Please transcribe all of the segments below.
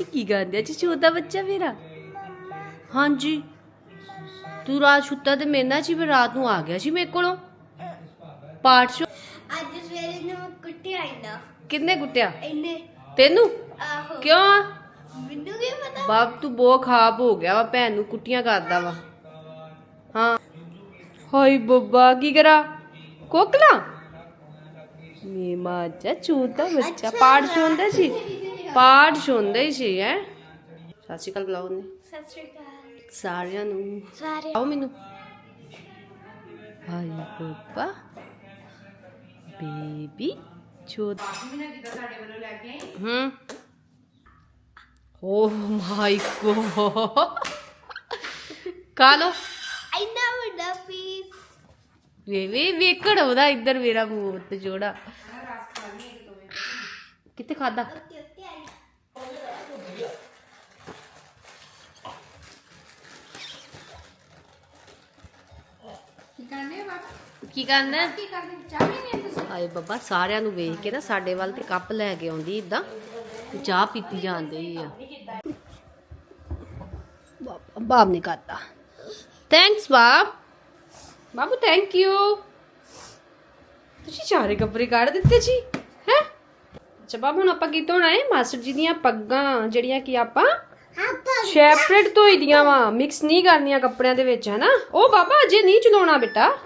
ਇਹ ਕੀ ਗਾਂਦਿਆ ਜੀ ਛੋਟਾ ਬੱਚਾ ਮੇਰਾ। ਹਾਂਜੀ। ਤੂੰ ਰਾਤ ਸੁੱਤਾ ਤੇ ਮੇਰੇ ਨਾਲ ਸੀ ਫਿਰ ਰਾਤ ਨੂੰ ਆ ਗਿਆ ਸੀ ਮੇਰੇ ਕੋਲੋਂ। ਪਾਠ ਸ਼ੋ ਅੱਜ ਸਵੇਰੇ ਨੂੰ ਕੁੱਟੀ ਆਈਂਦਾ ਕਿੰਨੇ ਕੁੱਟਿਆ? ਇਹਨੇ। ਤੈਨੂੰ? ਆਹੋ। ਕਿਉਂ? ਮੈਨੂੰ ਕੀ ਪਤਾ? ਬਾਪ ਤੂੰ ਬਹੁਤ ਖਾਬ ਹੋ ਗਿਆ ਵਾ ਭੈਣ ਨੂੰ ਕੁੱਟੀਆਂ ਕਰਦਾ ਵਾ। ਹਾਂ। ਹਾਈ ਬੱਬਾ ਕੀ ਕਰਾ? ਕੋਕਲਾ ਮੇ ਮਾਚਾ ਛੋਟਾ ਬੱਚਾ। ਪਾਠ ਸੁਣਦਾ ਸੀ? ਪਾਠ ਸੁਣਦਾ ਹੀ ਸੀ ਹੈ? ਸਤਿ ਸ਼੍ਰੀ ਅਕਾਲ ਬੁਲਾਓ ਨੇ ਸਤਿ ਸ਼੍ਰੀ ਅਕਾਲ। ਸਾਰਿਆਂ ਨੂੰ। ਸਾਰੇ। ਆਓ ਮੈਨੂੰ। ਹਾਈ ਬੱਬਾ। ਬੇਬੀ ਛੋਟਾ ਹੂੰ। ਓ ਮਾਈ ਗੋਡ। ਕਾਲੋ ਇੰਨਾ ਵੱਡਾ ਪੀਸ ਵੇ ਵੇ ਵੇਕੜ ਉਹਦਾ ਇੱਧਰ ਮੇਰਾ ਮੂੰਹ ਤੇ ਜੋੜਾ। ਕਿੱਥੇ ਖਾਦਾ ਆਈ ਕੀ ਕਰਨਾ? ਕੀ ਕਰਦੇ ਚਾਹ ਵੀ ਨਹੀਂ ਤੁਸੀਂ? ਆਏ ਬੱਬਾ ਸਾਰਿਆਂ ਨੂੰ ਵੇਖ ਕੇ ਨਾ ਸਾਡੇ ਵੱਲ ਤੇ ਕੱਪ ਲੈ ਕੇ ਆਉਂਦੀ ਇਦਾਂ ਚਾਹ ਪੀਤੀ ਜਾਂਦੀ ਆ। ਬਾਬ- ਬਾਬ ਨੇ ਕਰਤਾ। ਥੈਂਕਸ ਬਾਬ। ਬਾਬੂ ਥੈਂਕ ਯੂ ਤੁਸੀਂ ਚਾਰੇ ਕੱਪੜੇ ਕੱਢ ਦਿੱਤੇ ਜੀ ਹੈ? ਅੱਛਾ ਬਾਬੂ ਹੁਣ ਆਪਾਂ ਕੀ ਧੋਣਾ ਹੈ? ਮਾਸਟਰ ਜੀ ਦੀਆਂ ਪੱਗਾਂ ਜਿਹੜੀਆਂ ਕਿ ਆਪਾਂ ਸੈਪਰੇਟ ਧੋਈ ਦੀਆਂ ਵਾ। ਮਿਕਸ ਨਹੀਂ ਕਰਨੀਆਂ ਕੱਪੜਿਆਂ ਦੇ ਵਿੱਚ ਹੈ ਨਾ ਉਹ ਬਾਬਾ, ਅਜੇ ਨਹੀਂ ਚਲਾਉਣਾ ਬੇਟਾ।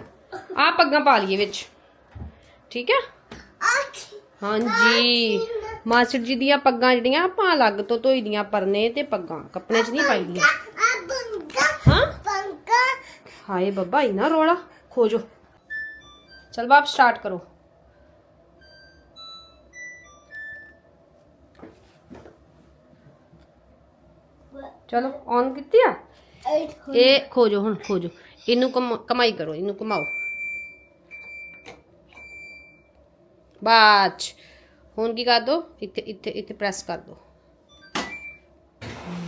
ਆ ਪੱਗਾਂ ਪਾ ਲਈਏ ਵਿੱਚ। ਠੀਕ ਹੈ ਹਾਂਜੀ। ਮਾਸਟਰ ਜੀ ਦੀਆਂ ਪੱਗਾਂ ਜਿਹੜੀਆਂ, ਆਪਾਂ ਅਲੱਗ ਤੋਂ ਧੋਈ ਦੀਆਂ ਪਰਨੇ ਤੇ ਪੱਗਾਂ। ਕੱਪੜੇ 'ਚ ਨਹੀਂ ਪਾਈ ਦੀਆਂ। ਹਾਂ? ਹਾਏ ਬੱਬਾ, ਇਨਾ ਰੋਲਾ। ਖੋਜੋ। ਚਲ ਬਾਪ ਸਟਾਰਟ ਕਰੋ। ਚਲੋ ਔਨ ਕੀਤੀ ਆ ਐਟ ਇਹ ਖੋਜੋ ਹੁਣ ਖੋਜੋ ਇਹਨੂੰ ਕਮ- ਕਮਾਈ ਕਰੋ ਇਹਨੂੰ ਕਮਾਓ ਬਾਚ ਹੁਣ ਕੀ ਕਰ ਦੋ ਇੱਥੇ ਇੱਥੇ ਇੱਥੇ ਪ੍ਰੈਸ ਕਰ ਦੋ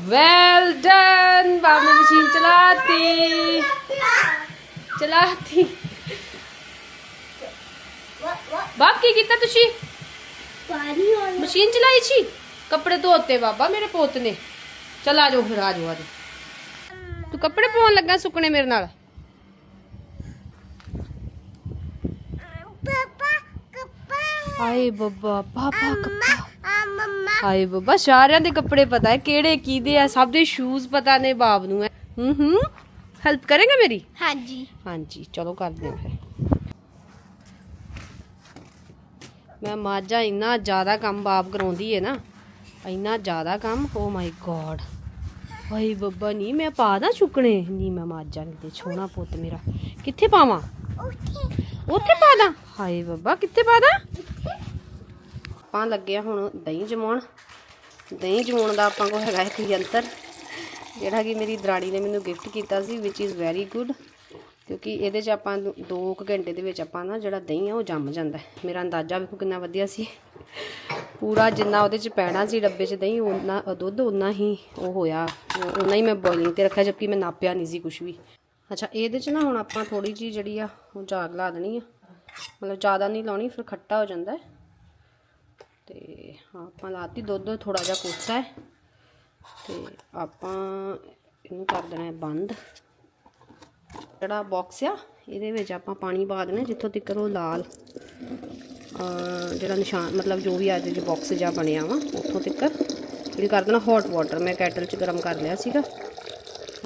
ਵੈਲ ਡਨ ਬਾਬ ਨੇ ਮਸ਼ੀਨ ਚਲਾਤੀ ਚਲਾਤੀ ਬਾਪ ਕੀ ਕੀਤਾ ਤੁਸੀਂ ਪਾਣੀ ਹੋਣਾ ਮਸ਼ੀਨ ਚਲਾਈ ਸੀ ਕੱਪੜੇ ਧੋਤੇ ਬਾਬਾ ਮੇਰੇ ਪੁੱਤ ਨੇ ਚਲ ਆ ਜਾਓ ਫਿਰ ਆ ਜਾਓ ਆ ਜਾਓ। ਤੂੰ ਕੱਪੜੇ ਪਾਉਣ ਲੱਗਾ ਸੁੱਕਣੇ ਮੇਰੇ ਨਾਲ? ਹਾਏ ਬੱਬਾ ਪਾਪਾ ਕੱਪਾ ਆ ਮੰਮਾ। ਹਾਏ ਬੱਬਾ ਸਾਰਿਆਂ ਦੇ ਕੱਪੜੇ ਪਤਾ ਹੈ ਕਿਹੜੇ ਕਿਹਦੇ ਆ ਸਭ ਦੇ ਸ਼ੂਜ਼ ਪਤਾ ਨੇ ਬਾਬ ਨੂੰ ਹੈ। ਹੂੰ ਹੂੰ। ਹੈਲਪ ਕਰੇਗਾ ਮੇਰੀ? ਹਾਂਜੀ। ਹਾਂਜੀ ਚਲੋ ਕਰਦੇ ਹਾਂ ਫਿਰ। ਮੈਂ ਮਾਝਾ ਇੰਨਾ ਜ਼ਿਆਦਾ ਕੰਮ ਬਾਪ ਕਰਾਉਂਦੀ ਹੈ ਨਾ ਇੰਨਾ ਜ਼ਿਆਦਾ ਕੰਮ? ਓ ਮਾਈ ਗੋਡ ਹਾਏ ਬੱਬਾ ਨਹੀਂ ਮੈਂ ਪਾ ਦਾਂ ਚੁੱਕਣੇ? ਨਹੀਂ ਮੈਂ ਮਾਝਾ ਨਹੀਂ ਤੇ ਛੋਣਾ ਪੁੱਤ ਮੇਰਾ। ਕਿੱਥੇ ਪਾਵਾਂ? ਉੱਥੇ ਪਾ ਦਾਂ। ਹਾਏ ਬੱਬਾ, ਕਿੱਥੇ ਪਾ ਦਾਂ? ਆਪਾਂ ਲੱਗਿਆ ਹੁਣ ਦਹੀਂ ਜਮਾਉਣ। ਦਹੀਂ ਜਮਾਉਣ ਦਾ ਆਪਾਂ ਕੋਲ ਹੈਗਾ ਇੱਕ ਯੰਤਰ, ਜਿਹੜਾ ਕਿ ਮੇਰੀ ਦਰਾੜੀ ਨੇ ਮੈਨੂੰ ਗਿਫਟ ਕੀਤਾ ਸੀ ਵਿਚ ਇਜ਼ ਵੈਰੀ ਗੁੱਡ ਕਿਉਂਕਿ ਇਹਦੇ 'ਚ ਆਪਾਂ 2 ਘੰਟੇ ਦੇ ਵਿੱਚ ਆਪਾਂ ਨਾ ਜਿਹੜਾ ਦਹੀਂ ਆ, ਉਹ ਜੰਮ ਜਾਂਦਾ ਮੇਰਾ ਅੰਦਾਜ਼ਾ ਵੇਖੋ ਕਿੰਨਾ ਵਧੀਆ ਸੀ। ਪੂਰਾ ਜਿੰਨਾ ਉਹਦੇ 'ਚ ਪੈਣਾ ਸੀ, ਡੱਬੇ 'ਚ ਦਹੀਂ ਉਹਨਾਂ ਦੁੱਧ ਉਹਨਾਂ ਹੀ ਉਹ ਹੋਇਆ। ਉਹਨਾਂ ਹੀ ਮੈਂ ਬੋਇਲਿੰਗ ਤੇ ਰੱਖਿਆ, ਜਦਕਿ ਮੈਂ ਨਾਪਿਆ ਨਹੀਂ ਸੀ ਕੁਝ ਵੀ। ਅੱਛਾ, ਇਹਦੇ 'ਚ ਨਾ ਹੁਣ ਆਪਾਂ ਥੋੜੀ ਜੀ ਜਿਹੜੀ ਆ ਉਹ ਜਾਗ ਲਾ ਦੇਣੀ ਆ। ਮਤਲਬ ਜ਼ਿਆਦਾ ਨਹੀਂ ਲਾਉਣੀ, ਫਿਰ ਖੱਟਾ ਹੋ ਜਾਂਦਾ ਹੈ। ਤੇ ਹਾਂ, ਆਪਾਂ ਲਾਤੀ ਦੁੱਧ ਥੋੜਾ ਜਿਹਾ ਕੋਸਾ ਹੈ। ਤੇ ਆਪਾਂ ਇਹਨੂੰ ਕਰ ਦੇਣਾ ਹੈ ਬੰਦ। ਜਿਹੜਾ ਬਾਕਸ ਆ, ਇਹਦੇ ਵਿੱਚ ਆਪਾਂ ਪਾਣੀ ਪਾ ਦੇਣਾ ਜਿੱਥੋਂ ਤੱਕ ਉਹ ਲਾਲ। ਜਿਹੜਾ ਨਿਸ਼ਾਨ, ਮਤਲਬ ਜੋ ਵੀ ਅੱਜ ਜੇ ਬਾਕਸ ਜਿਹਾ ਬਣਿਆ ਵਾ, ਉੱਥੋਂ ਤੱਕ। ਜਿਹੜੀ ਕਰ ਦੇਣਾ ਹੌਟ ਵਾਟਰ ਮੈਂ ਕੈਟਲ 'ਚ ਗਰਮ ਕਰ ਲਿਆ ਸੀਗਾ।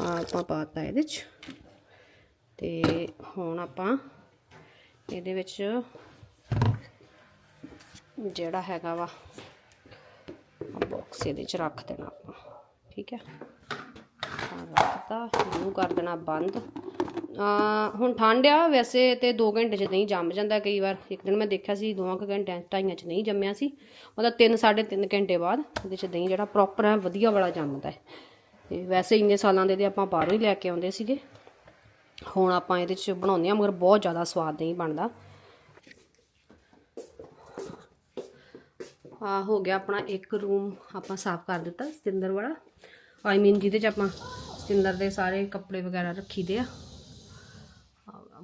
ਆ ਆਪਾਂ ਪਾਤਾ ਇਹਦੇ 'ਚ। ਤੇ ਹੁਣ ਆਪਾਂ ਇਹਦੇ ਵਿੱਚ ਜਿਹੜਾ ਹੈਗਾ ਵਾ ਬਾਕਸ ਇਹਦੇ 'ਚ ਰੱਖ ਦੇਣਾ ਆਪਾਂ। ਠੀਕ ਹੈ? ਰੱਖਤਾ ਇਹਨੂੰ ਕਰ ਦੇਣਾ ਬੰਦ। ਹੁਣ ਠੰਡ ਆ, ਵੈਸੇ ਤੇ 2 ਘੰਟੇ 'ਚ ਨਹੀਂ ਜੰਮ ਜਾਂਦਾ ਕਈ ਵਾਰ। ਇੱਕ ਦਿਨ ਮੈਂ ਦੇਖਿਆ ਸੀ 2 ਘੰਟਿਆਂ ਢਾਈਆਂ 'ਚ ਨਹੀਂ ਜੰਮਿਆ ਸੀ। ਮਤਲਬ 3 3.5 ਘੰਟੇ ਬਾਅਦ ਇਹਦੇ 'ਚ ਦਹੀਂ ਜਿਹੜਾ ਪ੍ਰੋਪਰ ਹੈ ਵਧੀਆ ਵਾਲਾ ਜੰਮਦਾ ਹੈ। ਤੇ ਵੈਸੇ ਇੰਨੇ ਸਾਲਾਂ ਦੇ ਤੇ ਆਪਾਂ ਬਾਹਰੋਂ ਹੀ ਲੈ ਕੇ ਆਉਂਦੇ ਸੀਗੇ। ਹੁਣ ਆਪਾਂ ਇਹਦੇ 'ਚ ਬਣਾਉਂਦੇ ਆ ਮਗਰ ਬਹੁਤ ਜ਼ਿਆਦਾ ਸਵਾਦ ਨਹੀਂ ਬਣਦਾ। ਆ ਹੋ ਗਿਆ ਆਪਣਾ ਇੱਕ ਰੂਮ ਆਪਾਂ ਸਾਫ਼ ਕਰ ਦਿੱਤਾ, ਸਤਿੰਦਰ ਵਾਲਾ। ਆਈ ਮੀਨ ਜਿਹਦੇ 'ਚ ਆਪਾਂ ਸਤਿੰਦਰ ਦੇ ਸਾਰੇ ਕੱਪੜੇ ਵਗੈਰਾ ਰੱਖੀਦੇ ਆ।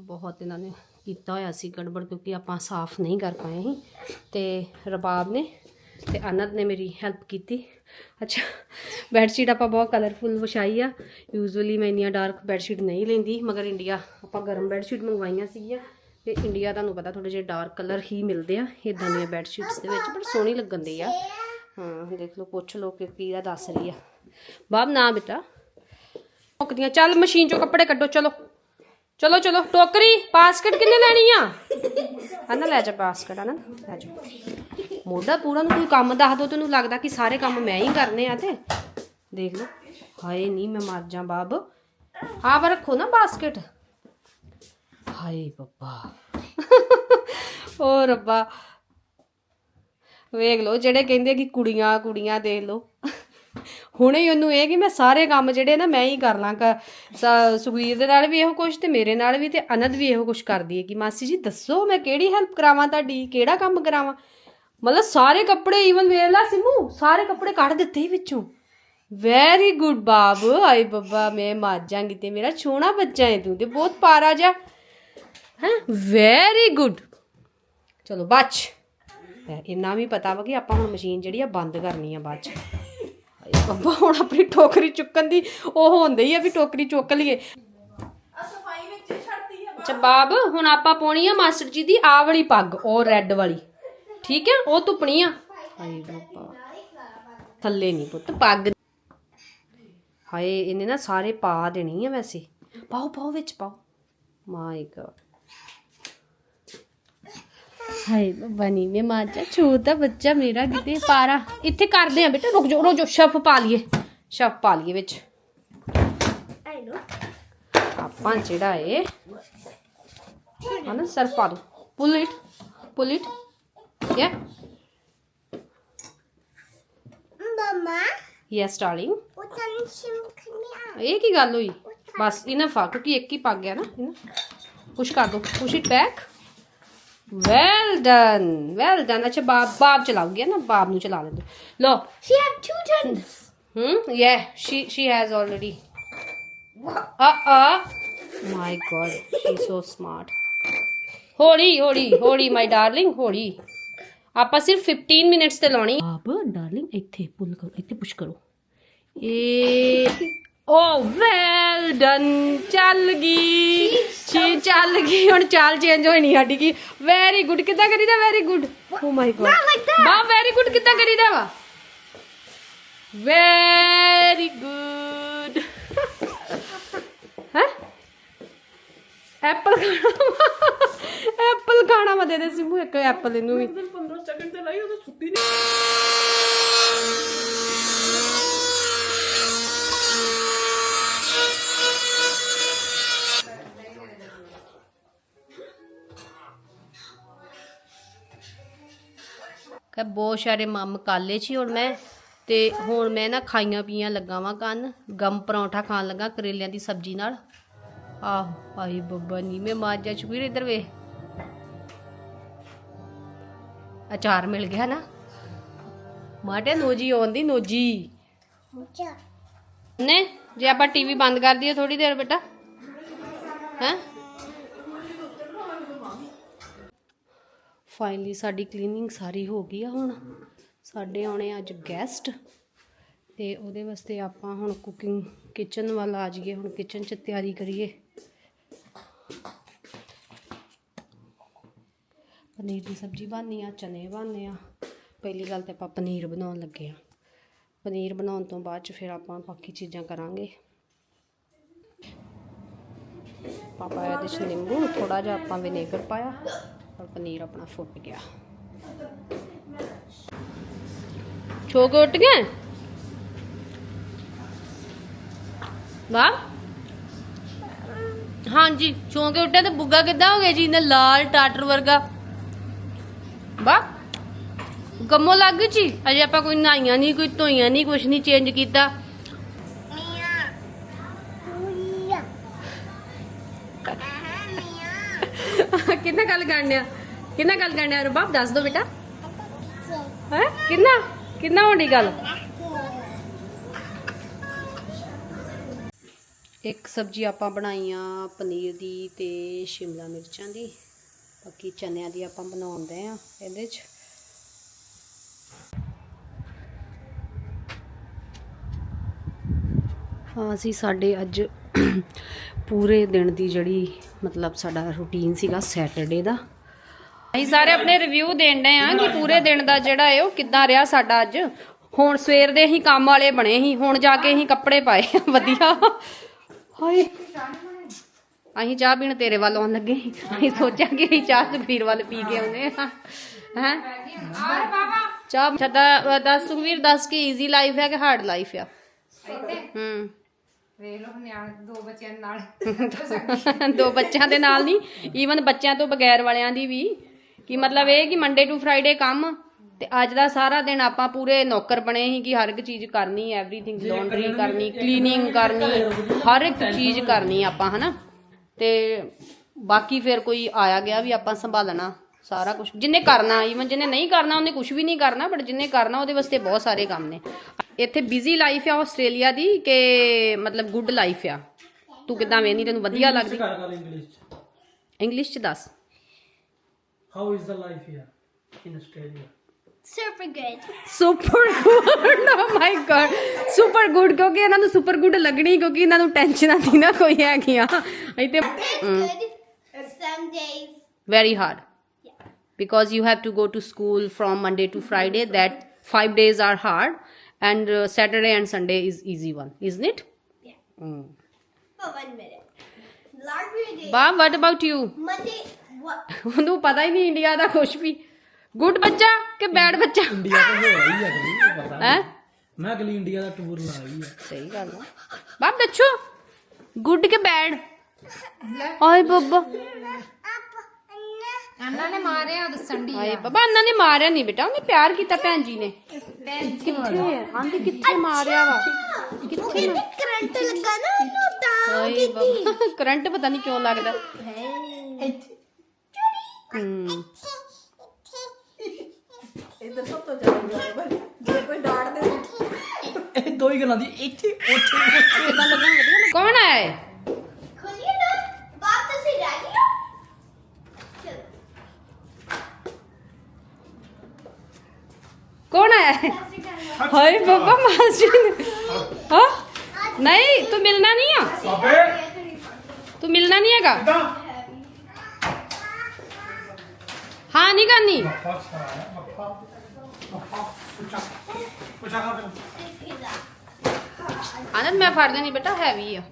ਬਹੁਤ ਇਹਨਾਂ ਨੇ ਕੀਤਾ ਹੋਇਆ ਸੀ ਗੜਬੜ ਕਿਉਂਕਿ ਆਪਾਂ ਸਾਫ਼ ਨਹੀਂ ਕਰ ਪਾਏ ਸੀ। ਤੇ ਰਬਾਬ ਨੇ ਤੇ ਅਨੰਦ ਨੇ ਮੇਰੀ ਹੈਲਪ ਕੀਤੀ। ਅੱਛਾ ਬੈੱਡਸ਼ੀਟ ਆਪਾਂ ਬਹੁਤ ਕਲਰਫੁਲ ਵਿਛਾਈ ਆ। ਯੂਜ਼ੂਅਲੀ ਮੈਂ ਇੰਨੀਆਂ ਡਾਰਕ ਬੈੱਡਸ਼ੀਟ ਨਹੀਂ ਲੈਂਦੀ, ਮਗਰ ਇੰਡੀਆ ਆਪਾਂ ਗਰਮ ਬੈੱਡਸ਼ੀਟ ਮੰਗਵਾਈਆਂ ਸੀਗੀਆਂ। ਤੇ ਇੰਡੀਆ ਤੁਹਾਨੂੰ ਪਤਾ ਥੋੜੇ ਜਿਹੇ ਡਾਰਕ ਕਲਰ ਹੀ ਮਿਲਦੇ ਆ ਇਦਾਂ ਦੀਆਂ ਬੈੱਡਸ਼ੀਟਸ ਦੇ ਵਿੱਚ, ਬੜੀ ਸੋਹਣੀ ਲੱਗਣ ਦੀ ਆ। ਹਾਂ, ਦੇਖ ਲਓ, ਪੁੱਛ ਲਓ ਕਿ ਕੀ ਦਾ ਦੱਸ ਰਹੀ ਆ। ਬਾਬ, ਨਾ ਬੇਟਾ ਮੁੱਕਦੀਆਂ। ਚੱਲ, ਮਸ਼ੀਨ ਚੋਂ ਕੱਪੜੇ ਕੱਢੋ, ਚਲੋ। ਚਲੋ ਚਲੋ, ਟੋਕਰੀ ਬਾਸਕਟ ਕਿੰਨੇ ਲੈਣੀ ਆ? ਹਨਾ, ਲੈ ਜਾ ਬਾਸਕਟ ਹਨਾ, ਲੈ ਜਾ। ਮੋਢਾ ਪੂਰਾ ਨੂੰ ਕੋਈ ਕੰਮ ਦੱਸ ਦੋ, ਤੈਨੂੰ ਲੱਗਦਾ ਕਿ ਸਾਰੇ ਕੰਮ ਮੈਂ ਹੀ ਕਰਨੇ ਆ ਤੇ। ਦੇਖ ਲਓ। ਹਾਏ ਨਹੀਂ ਮੈਂ ਮਰ ਜਾ, ਬਾਬ। ਆਹ ਵਾ ਰੱਖੋ ਨਾ ਬਾਸਕਟ ਹਾਏ ਬੱਬਾ। ਓ ਰੱਬਾ। ਵੇਖ ਲਓ, ਜਿਹੜੇ ਕਹਿੰਦੇ ਕਿ ਕੁੜੀਆਂ ਕੁੜੀਆਂ ਦੇਖ ਲਓ। ਹੁਣੇ ਹੀ ਉਹਨੂੰ ਇਹ ਕਿ ਮੈਂ ਸਾਰੇ ਕੰਮ ਜਿਹੜੇ ਨਾ ਮੈਂ ਹੀ ਕਰ ਲਾਂ, ਕ- ਸ- ਸੁਖਵੀਰ ਦੇ ਨਾਲ ਵੀ ਇਹੋ ਕੁਛ ਤੇ ਮੇਰੇ ਨਾਲ ਵੀ ਤੇ ਅਨੰਦ ਵੀ ਇਹੋ ਕੁਛ ਕਰਦੀ ਹੈ ਕਿ ਮਾਸੀ ਜੀ ਦੱਸੋ ਮੈਂ ਕਿਹੜੀ ਹੈਲਪ ਕਰਾਵਾਂ ਤੁਹਾਡੀ, ਕਿਹੜਾ ਕੰਮ ਕਰਾਵਾਂ? ਮਤਲਬ ਸਾਰੇ ਕੱਪੜੇ ਈਵਨ ਵੇਖ ਲਾ ਸਿਮੂ, ਸਾਰੇ ਕੱਪੜੇ ਕੱਢ ਦਿੱਤੇ ਹੀ ਵਿੱਚੋਂ। ਵੈਰੀ ਗੁੱਡ ਬਾਬ। ਆਈ ਬੱਬਾ, ਮੈਂ ਮਰ ਜਾਾਂਗੀ ਤੇ ਮੇਰਾ ਛੋਣਾ ਬੱਚਾ ਹੈ ਤੂੰ ਤੇ ਬਹੁਤ ਪਾਰਾ ਜਾ ਹੈ? ਵੈਰੀ ਗੁੱਡ ਚਲੋ ਬਚ ਇੰਨਾ ਵੀ ਪਤਾ ਵਾ ਕਿ ਆਪਾਂ ਹੁਣ ਮਸ਼ੀਨ ਜਿਹੜੀ ਆ ਬੰਦ ਕਰਨੀ ਆ ਬਾਅਦ ਚ। ਬੱਬਾ ਹੁਣ ਆਪਣੀ ਟੋਕਰੀ ਚੁੱਕਣ ਦੀ ਉਹ ਹੁੰਦੀ ਹੀ ਆ ਵੀ ਟੋਕਰੀ ਚੁੱਕ ਲਈਏ। ਅੱਛਾ ਬਾਬ ਹੁਣ ਆਪਾਂ ਪਾਉਣੀ ਆ ਮਾਸਟਰ ਜੀ ਦੀ ਆਹ ਵਾਲੀ ਪੱਗ ਉਹ ਰੈੱਡ ਵਾਲੀ। ਠੀਕ ਹੈ ਉਹ ਧੁੱਪਣੀ ਆ। ਹਾਏ ਬਾਬਾ ਥੱਲੇ ਨਹੀਂ ਪੁੱਤ ਪੱਗ। ਹਾਏ ਇਹਨੇ ਨਾ ਸਾਰੇ ਪਾ ਦੇਣੀ ਆ ਵੈਸੇ। ਪਾਓ ਪਾਓ ਵਿੱਚ ਪਾਓ। ਮਾਈ ਗॉड ਹਾਏ ਬਣੀ ਮੇ ਮਾਚਾ ਛੋਟਾ ਬੱਚਾ ਮੇਰਾ ਕਿਤੇ ਪਾਰਾ। ਇੱਥੇ ਕਰਦੇ ਆ ਬੇਟਾ ਰੁਕ ਜਾਓ ਰੁਕ ਜਾਓ ਸ਼ਫ ਪਾ ਲਈਏ। ਸ਼ਫ ਪਾ ਲਈਏ ਵਿੱਚ। ਆਈ ਨੋ ਆਪਾਂ ਜਿਹੜਾ ਏ ਹਨਾ ਸਰਫ ਪਾ ਦੋ। ਪੁੱਲ ਇਟ ਪੁੱਲ ਇਟ ਯਾ ਮਮਾ। ਯੈਸ ਡਾਰਲਿੰਗ ਇਹ ਕੀ ਗੱਲ ਹੋਈ? ਬਸ ਇਨਫ ਆ ਕਿਉਂਕਿ ਇੱਕ ਹੀ ਪੱਗ ਗਿਆ ਨਾ ਪੁਸ਼ ਕਰ ਦੋ push it back well done well done ਅੱਛਾ ਬਾਬ ਬਾਬ ਚਲਾਉਗੇ ਨਾ ਬਾਬ ਨੂੰ ਚਲਾ ਲੈਂਦੇ। ਲੋ she have two turns hmm yeah she she has already ah ah my God she so smart ਹੌਲੀ ਹੌਲੀ ਹੌਲੀ ਮਾਈ ਡਾਰਲਿੰਗ ਹੌਲੀ। ਆਪਾਂ ਸਿਰਫ 15 ਮਿੰਟਸ ਤੇ ਲਾਉਣੀ। ਆਪ ਡਾਰਲਿੰਗ ਇੱਥੇ ਪੁੱਲ ਕਰੋ ਇੱਥੇ ਪੁਸ਼ ਕਰੋ। ਇਹ ਓ ਵੈਲ ਡਨ ਚੱਲ ਗਈ ਛੇ ਚੱਲ ਗਈ ਹੁਣ ਚਾਲ ਚੇਂਜ ਹੋਈ ਨਹੀਂ ਸਾਡੀ ਕੀ? ਵੈਰੀ ਗੁੱਡ ਕਿੱਦਾਂ ਕਰੀਦਾ very good oh my that. ਬਾ ਵੈਰੀ ਗੁੱਡ ਕਿੱਦਾਂ ਕਰੀਦਾ ਵਾ? ਵੈਰੀ ਗੁੱਡ ਹੈ? ਐਪਲ ਖਾਣਾ ਐਪਲ ਖਾਣਾ ਵਾ ਦੇ ਦੇ ਸਿਮੂ ਇੱਕ ਐਪਲ ਇਹਨੂੰ ਵੀ। 15 ਸੈਕਿੰਡ ਤੇ ਲਾਈ ਉਹ ਛੁੱਟੀ ਨਹੀਂ ਕਹ ਬਹੁਤ ਸਾਰੇ ਮਮ ਕਾਲੇ ਚ ਹੀ ਹੁਣ ਮੈਂ। ਤੇ ਹੁਣ ਮੈਂ ਨਾ ਖਾਈਆਂ ਪੀਆਂ ਲਗਾਵਾਂ ਕੰਨ ਗਮ ਪਰੌਂਠਾ ਖਾਣ ਲੱਗਾ ਕਰੇਲਿਆਂ ਦੀ ਸਬਜ਼ੀ ਨਾਲ। ਆਹ ਭਾਈ ਬੱਬਾ ਨੀ ਮੈਂ ਮਾਜਾ ਚੁਗੀਰ ਇੱਧਰ ਵੇ ਅਚਾਰ ਮਿਲ ਗਿਆ ਨਾ। ਮਾਟੇ ਨੋਜੀ ਆਉਂਦੀ ਨੋਜੀ। ਨੇ ਜੇ ਆਪਾਂ ਟੀਵੀ ਬੰਦ ਕਰ ਦਈਏ ਥੋੜੀ ਦੇਰ ਬੇਟਾ। ਹੈ? ਫਾਈਨਲੀ ਸਾਡੀ ਕਲੀਨਿੰਗ ਸਾਰੀ ਹੋ ਗਈ ਆ ਹੁਣ। ਸਾਡੇ ਆਉਣੇ ਅੱਜ ਗੈਸਟ ਤੇ ਉਹਦੇ ਵਾਸਤੇ ਆਪਾਂ ਹੁਣ ਕੁਕਿੰਗ ਕਿਚਨ ਵੱਲ ਆ ਜਾਈਏ, ਹੁਣ ਕਿਚਨ 'ਚ ਤਿਆਰੀ ਕਰੀਏ। ਪਨੀਰ ਦੀ ਸਬਜ਼ੀ ਬਣਨੀ ਆ, ਚਨੇ ਬਣਨੇ ਆ। ਪਹਿਲੀ ਗੱਲ ਤੇ ਆਪਾਂ ਪਨੀਰ ਬਣਾਉਣ ਲੱਗੇ ਆ। ਪਨੀਰ ਬਣਾਉਣ ਤੋਂ ਬਾਅਦ ਚ ਫਿਰ ਆਪਾਂ ਬਾਕੀ ਚੀਜ਼ਾਂ ਕਰਾਂਗੇ। ਪਾਪਾ ਇਹਦੇ ਚ ਨਿੰਬੂ ਥੋੜਾ ਜਿਹਾ ਆਪਾਂ ਵਿਨੇਗਰ ਪਾਇਆ। ਔਰ ਪਨੀਰ ਆਪਣਾ ਫੁੱਟ ਗਿਆ। ਛੋਕੇ ਉੱਟ ਗਏ ਵਾਹ। ਹਾਂਜੀ ਚੌਂਕੇ ਉੱਟਿਆ ਤੇ ਬੁੱਗਾ ਕਿੱਦਾਂ ਹੋ ਗਿਆ ਜੀ? ਇਹਨੇ ਲਾਲ ਟਾਟਰ ਵਰਗਾ। ਵਾਹ। ਗੰਮੋ ਲੱਗ ਗਈ ਜੀ? ਅਜੇ ਆਪਾਂ ਕੋਈ ਨਹਾਈਆਂ ਨਹੀਂ ਕੋਈ ਧੋਈਆਂ ਨਹੀਂ ਕੁਛ ਨਹੀਂ ਚੇਂਜ ਕੀਤਾ। ਕਿੰਨਾ ਗੱਲ ਕਰਨਿਆ ਕਿੰਨਾ ਗੱਲ ਕਰਨਿਆ ਰਬਾਬ ਦੱਸ ਦੋ ਬੇਟਾ। ਹੈ? ਕਿੰਨਾ? ਕਿੰਨਾ ਹੋਣੀ ਗੱਲ? ਇੱਕ ਸਬਜੀ ਆਪਾਂ ਬਣਾਈ ਆ ਪਨੀਰ ਦੀ ਤੇ ਸ਼ਿਮਲਾ ਮਿਰਚਾਂ ਦੀ। ਬਾਕੀ ਚਨਿਆਂ ਦੀ ਆਪਾਂ ਬਣਾਉਂਦੇ ਆ ਇਹਦੇ 'ਚ। ਹਾਂ ਅਸੀਂ ਸਾਡੇ ਅੱਜ ਪੂਰੇ ਦਿਨ ਦੀ ਜਿਹੜੀ ਮਤਲਬ ਸਾਡਾ ਰੁਟੀਨ ਸੀਗਾ ਸੈਟਰਡੇ ਦਾ। ਅਸੀਂ ਸਾਰੇ ਆਪਣੇ ਰਿਵਿਊ ਦੇਣ ਡਏ ਆ ਕਿ ਪੂਰੇ ਦਿਨ ਦਾ ਜਿਹੜਾ ਹੈ ਉਹ ਕਿੱਦਾਂ ਰਿਹਾ ਸਾਡਾ ਅੱਜ। ਹੁਣ ਸਵੇਰ ਦੇ ਅਸੀਂ ਕੰਮ ਵਾਲੇ ਬਣੇ ਸੀ ਹੁਣ ਜਾ ਕੇ ਅਸੀਂ ਕੱਪੜੇ ਪਾਏ ਆ ਵਧੀਆ। ਹਾਏ। ਅਸੀਂ ਚਾਹ ਪੀਣ ਤੇਰੇ ਵੱਲ ਆਉਣ ਲੱਗੇ ਸੀ। ਅਸੀਂ ਸੋਚਿਆ ਕਿ ਅਸੀਂ ਚਾਹ ਸੁਖਵੀਰ ਵੱਲ ਪੀ ਕੇ ਆਉਨੇ ਆ। ਹੈ? ਚਾਹ ਛੱਡਾ ਦੱਸ ਸੁਖਵੀਰ ਦੱਸ ਕਿ ਈਜ਼ੀ ਲਾਈਫ ਹੈ ਕਿ ਹਾਰਡ ਲਾਈਫ ਆ? ਹੂੰ। ਵੇਖ ਲਓ ਨਿਆਣ ਦੋ ਬੱਚਿਆਂ ਨਾਲ। ਦੋ ਬੱਚਿਆਂ ਦੇ ਨਾਲ ਨਹੀਂ ਈਵਨ ਬੱਚਿਆਂ ਤੋਂ ਬਗੈਰ ਵਾਲਿਆਂ ਦੀ ਵੀ। ਕਿ ਮਤਲਬ ਇਹ ਕਿ ਮੰਡੇ ਟੂ ਫਰਾਈਡੇ ਕੰਮ ਤੇ ਅੱਜ ਦਾ ਸਾਰਾ ਦਿਨ ਆਪਾਂ ਪੂਰੇ ਨੌਕਰ ਬਣੇ ਸੀ ਕਿ ਹਰ ਇੱਕ ਚੀਜ਼ ਕਰਨੀ ਐਵਰੀਥਿੰਗ ਲਾਂਡਰੀ ਕਰਨੀ ਕਲੀਨਿੰਗ ਕਰਨੀ ਹਰ ਇੱਕ ਚੀਜ਼ ਕਰਨੀ ਆਪਾਂ ਹਨਾ? ਤੇ ਬਾਕੀ ਫਿਰ ਕੋਈ ਆਇਆ ਗਿਆ ਵੀ ਆਪਾਂ ਸੰਭਾਲਣਾ ਸਾਰਾ ਕੁਝ ਜਿੰਨੇ ਕਰਨਾ ਈਵਨ ਜਿਹਨੇ ਨਹੀਂ ਕਰਨਾ ਉਹਨੇ ਕੁਝ ਵੀ ਨਹੀਂ ਕਰਨਾ ਬਟ ਜਿੰਨੇ ਕਰਨਾ ਉਹਦੇ ਵਾਸਤੇ ਬਹੁਤ ਸਾਰੇ ਕੰਮ ਨੇ। ਇੱਥੇ ਬਿਜ਼ੀ ਲਾਈਫ ਆ ਆਸਟ੍ਰੇਲੀਆ ਦੀ ਕਿ ਮਤਲਬ ਗੁੱਡ ਲਾਈਫ ਆ? ਤੂੰ ਕਿਦਾਂ ਵੇਨੀ ਤੈਨੂੰ ਵਧੀਆ ਲੱਗਦੀ? ਕਰ ਕਰ ਇੰਗਲਿਸ਼ ਇੰਗਲਿਸ਼ ਚ ਦੱਸ। How is the life here in Australia Super good. Super good oh my god super good ਕਿਉਂਕਿ ਇਹਨਾਂ ਨੂੰ ਸੁਪਰ ਗੁੱਡ ਲੱਗਣੀ ਕਿਉਂਕਿ ਇਹਨਾਂ ਨੂੰ ਟੈਨਸ਼ਨਾਂ ਦੀ ਨਾ ਕੋਈ ਹੈਗੀਆਂ। ਇੱਥੇ It's good. Some days. very hard. Because you have to go to school from monday to friday that 5 days are hard. And uh, saturday and sunday is easy one isn't it Yeah. mm. Oh, one minute. Laundry day. ba what about you Monday. What? ਉਹਨੂੰ ਪਤਾ ਹੀ ਨਹੀਂ India ਦਾ ਕੁਝ ਵੀ good ਬੱਚਾ ਕਿ bed ਬੱਚਾ India ਤੋਂ ਹੋ ਰਹੀ ਹੈ ਅਗਲੀ ਪਤਾ ਹੈ ਮੈਂ ਅਗਲੀ ਇੰਡੀਆ ਦਾ ਟੂਰ ਲਾ ਰਹੀ ਹੈ ਸਹੀ ਗੱਲ ਆ ਬਾਪ ਦੱਸੋ ਗੁੱਡ ਕਿ ਬੈਡ ਆਏ ਬੱਬਾ ਅੰਨਾ ਨੇ ਮਾਰਿਆ ਉਹ ਦੱਸਣ ਦੀ ਆਏ ਬੱਬਾ ਅੰਨਾ ਨੇ ਮਾਰਿਆ ਨਹੀਂ ਬੇਟਾ ਉਹਨੇ ਪਿਆਰ ਕੀਤਾ ਭੈਣ ਜੀ ਨੇ ਕਿੱਥੇ ਹੈ ਆਂਦੀ ਕਿੱਥੇ ਮਾਰਿਆ ਵਾ ਕਿੱਥੇ ਮਾਰਿਆ? ਕਰੰਟ ਲੱਗਾ ਨਾ ਉਹਨੂੰ ਤਾਂ ਆਏ ਬੱਬਾ ਕਰੰਟ ਪਤਾ ਨਹੀਂ ਕਿਉਂ ਲੱਗਦਾ ਹੂੰ ਇਹ ਦੋ ਹੀ ਗੱਲਾਂ ਦੀ ਇੱਥੇ ਉੱਥੇ ਕਿੱਦਾਂ ਲੱਗਾ ਵਧੀਆ ਕੌਣ ਆਇਆ ਹੈ ਖੋਲੀਏ ਨਾ ਬਾਪ ਤੁਸੀਂ ਰੈਡੀ ਹੋ ਚਲੋ ਹਾਏ ਬੱਬਾ ਮਾਸੀ ਨੇ ਹਾਂ ਨਹੀਂ ਤੂੰ ਮਿਲਣਾ ਨਹੀਂ ਆ ਤੂੰ ਮਿਲਣਾ ਨਹੀਂ ਹੈਗਾ ਹਾਂ ਨਹੀਂ ਕਰਨੀ ਆਨੰਦ ਮੈਂ ਫੜ ਲੈਣੀ ਬੇਟਾ ਹੈਵੀ ਆ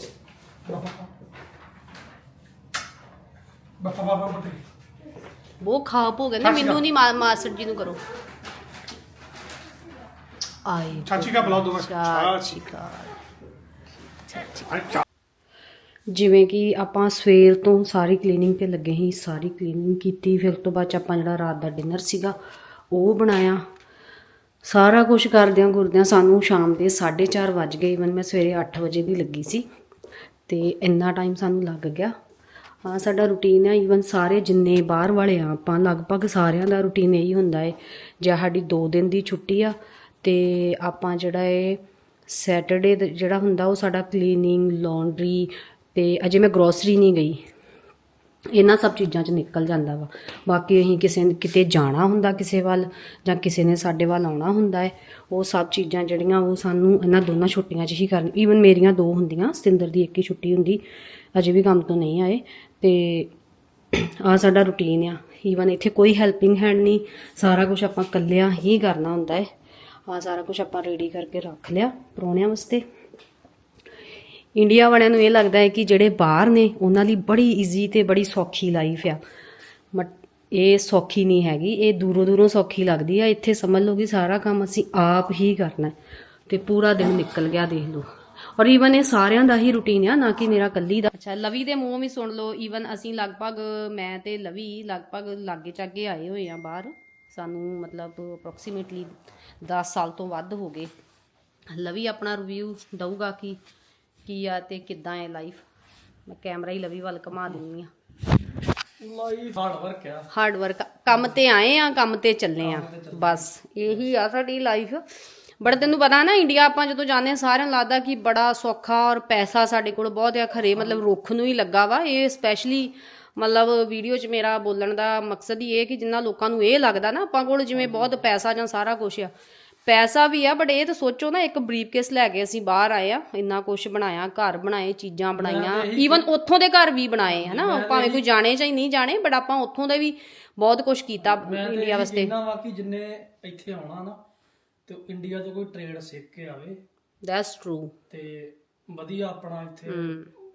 ਉਹ ਖਾਪ ਹੋ ਗਏ ਨਾ ਮੈਨੂੰ ਨਹੀਂ ਮਾਸਟਰ ਜੀ ਨੂੰ ਕਰੋ ਜਿਵੇਂ ਕਿ ਆਪਾਂ ਸਵੇਰ ਤੋਂ ਸਾਰੀ ਕਲੀਨਿੰਗ ਤੇ ਲੱਗੇ ਸੀ ਸਾਰੀ ਕਲੀਨਿੰਗ ਕੀਤੀ ਫਿਰ ਤੋਂ ਬਾਅਦ ਆਪਾਂ ਜਿਹੜਾ ਰਾਤ ਦਾ ਡਿਨਰ ਸੀਗਾ ਉਹ ਬਣਾਇਆ। ਸਾਰਾ ਕੁਝ ਕਰਦਿਆਂ ਗੁਰਦਿਆਂ ਸਾਨੂੰ ਸ਼ਾਮ ਦੇ 4:30 ਵੱਜ ਗਏ ਇਵਨ ਮੈਂ ਸਵੇਰੇ 8 ਵਜੇ ਦੀ ਲੱਗੀ ਸੀ ਤੇ ਇੰਨਾ ਟਾਈਮ ਸਾਨੂੰ ਲੱਗ ਗਿਆ। ਹਾਂ ਸਾਡਾ ਰੁਟੀਨ ਹੈ ਇਵਨ ਸਾਰੇ ਜਿੰਨੇ ਬਾਹਰ ਵਾਲੇ ਆ ਆਪਾਂ ਲਗਭਗ ਸਾਰਿਆਂ ਦਾ ਰੁਟੀਨ ਇਹੀ ਹੁੰਦਾ ਹੈ ਜਾਂ ਸਾਡੀ 2 ਦਿਨ ਦੀ ਛੁੱਟੀ ਆ ਅਤੇ ਆਪਾਂ ਜਿਹੜਾ ਹੈ ਸੈਟਰਡੇ ਜਿਹੜਾ ਹੁੰਦਾ ਉਹ ਸਾਡਾ ਕਲੀਨਿੰਗ ਲੌਂਡਰੀ ਅਤੇ ਅਜੇ ਮੈਂ ਗਰੋਸਰੀ ਨਹੀਂ ਗਈ। ਇਹਨਾਂ ਸਭ ਚੀਜ਼ਾਂ 'ਚ ਨਿਕਲ ਜਾਂਦਾ ਵਾ। ਬਾਕੀ ਅਸੀਂ ਕਿਸੇ ਨੇ, ਕਿਤੇ ਜਾਣਾ ਹੁੰਦਾ ਕਿਸੇ ਵੱਲ ਜਾਂ ਕਿਸੇ ਨੇ ਸਾਡੇ ਵੱਲ ਆਉਣਾ ਹੁੰਦਾ ਹੈ ਉਹ ਸਭ ਚੀਜ਼ਾਂ ਜਿਹੜੀਆਂ ਉਹ ਸਾਨੂੰ ਇਹਨਾਂ ਦੋਨਾਂ ਛੁੱਟੀਆਂ 'ਚ ਹੀ ਕਰਨ ਈਵਨ ਮੇਰੀਆਂ ਦੋ ਹੁੰਦੀਆਂ, ਸਤਿੰਦਰ ਦੀ ਇੱਕ ਹੀ ਛੁੱਟੀ ਹੁੰਦੀ, ਅਜੇ ਵੀ ਕੰਮ ਤੋਂ ਨਹੀਂ ਆਏ ਤੇ ਆ ਸਾਡਾ ਰੁਟੀਨ ਆ। ਈਵਨ ਇੱਥੇ ਕੋਈ ਹੈਲਪਿੰਗ ਹੈਂਡ ਨਹੀਂ, ਸਾਰਾ ਕੁਝ ਆਪਾਂ ਇਕੱਲਿਆਂ ਹੀ ਕਰਨਾ ਹੁੰਦਾ ਹੈ ਆ ਸਾਰਾ ਕੁਝ ਆਪਾਂ ਰੈਡੀ ਕਰਕੇ ਰੱਖ ਲਿਆ ਪਰੌਣਿਆਂ ਵਾਸਤੇ। ਇੰਡੀਆ ਵਾਲਿਆਂ ਨੂੰ ਇਹ ਲੱਗਦਾ ਹੈ ਕਿ ਜਿਹੜੇ ਬਾਹਰ ਨੇ, ਉਹਨਾਂ ਲਈ ਬੜੀ ਈਜ਼ੀ ਤੇ ਬੜੀ ਸੌਖੀ ਲਾਈਫ ਆ। ਬਟ ਇਹ ਸੌਖੀ ਨਹੀਂ ਹੈਗੀ, ਇਹ ਦੂਰੋਂ ਦੂਰੋਂ ਸੌਖੀ ਲੱਗਦੀ ਆ। ਇੱਥੇ ਸਮਝ ਲਓ ਕਿ ਸਾਰਾ ਕੰਮ ਅਸੀਂ ਆਪ ਹੀ ਕਰਨਾ ਤੇ ਪੂਰਾ ਦਿਨ ਨਿਕਲ ਗਿਆ, ਦੇਖ ਲਓ। ਔਰ ਈਵਨ ਇਹ ਸਾਰਿਆਂ ਦਾ ਹੀ ਰੁਟੀਨ ਆ, ਨਾ ਕਿ ਮੇਰਾ ਕੱਲੀ ਦਾ। ਅੱਛਾ, ਲਵੀ ਦੇ ਮੂੰਹ ਵੀ ਸੁਣ ਲਓ ਈਵਨ ਅਸੀਂ ਲਗਭਗ, ਮੈਂ ਤੇ ਲਵੀ ਲਗਭਗ ਲਾਗੇ ਚਾਗੇ ਆਏ ਹੋਏ ਆ ਬਾਹਰ। ਸਾਨੂੰ ਮਤਲਬ ਅਪਰੋਕਸੀਮੇਟਲੀ 10 ਸਾਲ ਤੋਂ ਵੱਧ ਹੋ ਗਏ। ਲਵੀ ਆਪਣਾ ਰਿਵਿਊ ਦਊਗਾ ਕਿ ਕੀ ਆ ਤੇ ਕਿੱਦਾਂ ਹੈ ਲਾਈਫ ਮੈਂ ਕੈਮਰਾ ਹੀ ਲਵੀ ਵੱਲ ਘੁਮਾ ਦਿੰਨੀ ਆ ਲਾਈਫ ਹਾਰਡ ਵਰਕ ਆ। ਹਾਰਡ ਵਰਕ ਕੰਮ ਤੇ ਆਏ ਆ ਕੰਮ ਤੇ ਚੱਲੇ ਆ। ਬਸ ਇਹੀ ਆ ਸਾਡੀ ਲਾਈਫ ਬੜਾ ਤੈਨੂੰ ਪਤਾ ਨਾ ਇੰਡੀਆ ਆਪਾਂ ਜਦੋਂ ਜਾਂਦੇ ਆ ਸਾਰਿਆਂ ਨੂੰ ਲੱਗਦਾ ਕਿ ਬੜਾ ਸੌਖਾ ਔਰ ਪੈਸਾ ਸਾਡੇ ਕੋਲ ਬਹੁਤ ਆ। ਖਰੇ ਮਤਲਬ ਰੁੱਖ ਨੂੰ ਹੀ ਲੱਗਾ ਵਾ। ਇਹ ਸਪੈਸ਼ਲੀ ਮਤਲਬ ਵੀਡੀਓ 'ਚ ਮੇਰਾ ਬੋਲਣ ਦਾ ਮਕਸਦ ਹੀ ਇਹ ਕਿ ਜਿੰਨਾ ਲੋਕਾਂ ਨੂੰ ਇਹ ਲੱਗਦਾ ਨਾ ਆਪਾਂ ਕੋਲ ਜਿਵੇਂ ਬਹੁਤ ਪੈਸਾ ਜਾਂ ਸਾਰਾ ਕੁਝ ਆ। ਪੈਸਾ ਵੀ ਆ ਬਟ ਇਹ ਤਾਂ ਸੋਚੋ ਨਾ ਇੱਕ ਬਰੀਫਕੇਸ ਲੈ ਕੇ ਅਸੀਂ ਬਾਹਰ ਆਏ ਆ ਇੰਨਾ ਕੁਝ ਬਣਾਇਆ ਘਰ ਬਣਾਏ ਚੀਜ਼ਾਂ ਬਣਾਈਆਂ ਈਵਨ ਉੱਥੋਂ ਦੇ ਘਰ ਵੀ ਬਣਾਏ ਹਨਾ ਭਾਵੇਂ ਕੋਈ ਜਾਣੇ ਚਾਹੀ ਨਹੀਂ ਜਾਣੇ ਬਟ ਆਪਾਂ ਉੱਥੋਂ ਦੇ ਵੀ ਬਹੁਤ ਕੁਝ ਕੀਤਾ ਇੰਡੀਆ ਵਾਸਤੇ। ਕਹਿੰਦਾ ਵਾ ਕਿ ਜਿੰਨੇ ਇੱਥੇ ਆਉਣਾ ਨਾ ਤੇ ਇੰਡੀਆ ਤੋਂ ਕੋਈ ਟ੍ਰੇਡ ਸਿੱਖ ਕੇ ਆਵੇ। ਦੈਟਸ ਟਰੂ ਤੇ ਵਧੀਆ ਆਪਣਾ ਇੱਥੇ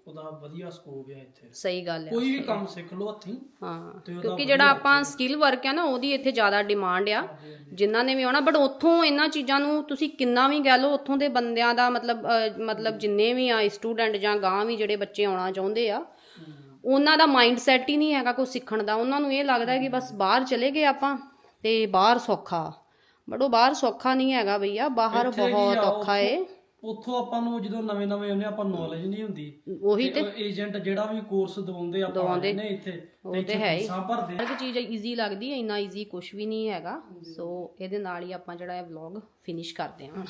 ਉਹਦਾ ਵਧੀਆ ਸਕੋਪ ਹੈ ਇੱਥੇ। ਸਹੀ ਗੱਲ ਹੈ ਕੋਈ ਵੀ ਕੰਮ ਸਿੱਖ ਲਓ ਹੱਥੀਂ ਹਾਂ ਕਿਉਂਕਿ ਜਿਹੜਾ ਆਪਾਂ ਸਕਿੱਲ ਵਰਕ ਹੈ ਨਾ ਉਹਦੀ ਇੱਥੇ ਜ਼ਿਆਦਾ ਡਿਮਾਂਡ ਆ। ਜਿਨ੍ਹਾਂ ਨੇ ਵੀ ਆਉਣਾ ਬਟ ਉੱਥੋਂ ਇਹਨਾਂ ਚੀਜ਼ਾਂ ਨੂੰ ਤੁਸੀਂ ਕਿੰਨਾ ਵੀ ਕਹਿ ਲਓ ਉੱਥੋਂ ਦੇ ਬੰਦਿਆਂ ਦਾ ਮਤਲਬ ਮਤਲਬ ਜਿੰਨੇ ਵੀ ਆ ਸਟੂਡੈਂਟ ਜਾਂ ਗਾਂ ਵੀ ਜਿਹੜੇ ਬੱਚੇ ਆਉਣਾ ਚਾਹੁੰਦੇ ਆ ਉਹਨਾਂ ਦਾ ਮਾਈਂਡ ਸੈਟ ਹੀ ਨਹੀਂ ਹੈਗਾ ਕੋਈ ਸਿੱਖਣ ਦਾ। ਉਹਨਾਂ ਨੂੰ ਇਹ ਲੱਗਦਾ ਕਿ ਬਸ ਬਾਹਰ ਚਲੇ ਗਏ ਆਪਾਂ ਤੇ ਬਾਹਰ ਸੌਖਾ। ਬਟ ਉਹ ਬਾਹਰ ਸੌਖਾ ਨਹੀਂ ਹੈਗਾ ਭਈਆ ਬਾਹਰ ਬਹੁਤ ਔਖਾ ਏ। ਉੱਥੋਂ ਆਪਾਂ ਨੂੰ ਜਦੋਂ ਨਵੇਂ ਨਵੇਂ ਆਉਂਦੇ ਆਪਾਂ ਨੌਲੇਜ ਨਹੀਂ ਹੁੰਦੀ। ਉਹੀ ਤੇ ਏਜੰਟ ਜਿਹੜਾ ਵੀ ਕੋਰਸ ਦਵਾਉਂਦੇ ਆਪਾਂ ਨੇ ਇੱਥੇ ਉਹ ਤੇ ਹੈ ਹੀ। ਭਰਦੇ ਹਰ ਚੀਜ਼ ਈਜ਼ੀ ਲੱਗਦੀ ਹੈ ਇੰਨਾ ਈਜ਼ੀ ਕੁਝ ਵੀ ਨਹੀਂ ਹੈਗਾ। ਸੋ ਇਹਦੇ ਨਾਲ ਹੀ ਆਪਾਂ ਜਿਹੜਾ ਇਹ ਵਲੌਗ ਫਿਨਿਸ਼ ਕਰਦੇ ਹਾਂ